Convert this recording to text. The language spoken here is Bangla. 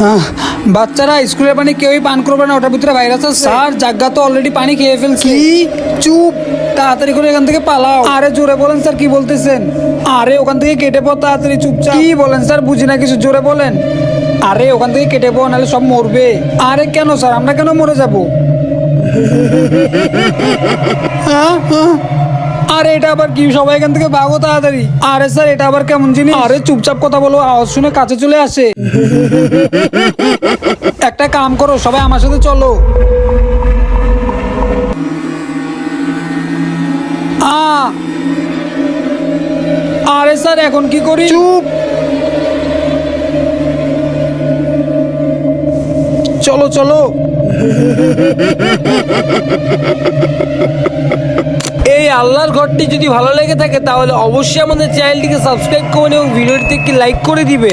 আহ, বাচ্চারা স্কুলের পানি কেউই পান করবে না ওটার ভিতরে ভাইরাস আছে। স্যার জায়গা তো অলরেডি পানি খেয়ে ফেলছে। কি? চুপ। তাড়াতাড়ি করে এখান থেকে পালাও। আরে জোরে বলেন স্যার কি বলতেছেন? আরে ওখান থেকে কেটে পড় তাড়াতাড়ি চুপচাপ। কি বলেন স্যার বুঝি না কিছু জোরে বলেন। আরে ওখান থেকে কেটে পড় নাহলে সব মরবে। আরে কেন স্যার আমরা কেন মরে যাব? হ্যাঁ হ্যাঁ আরে এটা আবার কি? সবাই এখান থেকে ভাগো তাড়াতাড়ি। আরে স্যার এটা আবার কেমন জিনিস? আরে চুপচাপ কথা বলো আওয়াজ শুনে কাছে চলে আসে। একটা কাম করো সবাই আমার সাথে চলো। আরে স্যার এখন কি করি? চুপ। চলো চলো। আল্লাহর ঘরটি যদি ভালো লেগে থাকে, তাহলে অবশ্যই আমাদের চ্যানেলটিকে সাবস্ক্রাইব করুন এবং ভিডিওটিতে একটি লাইক করে দিবে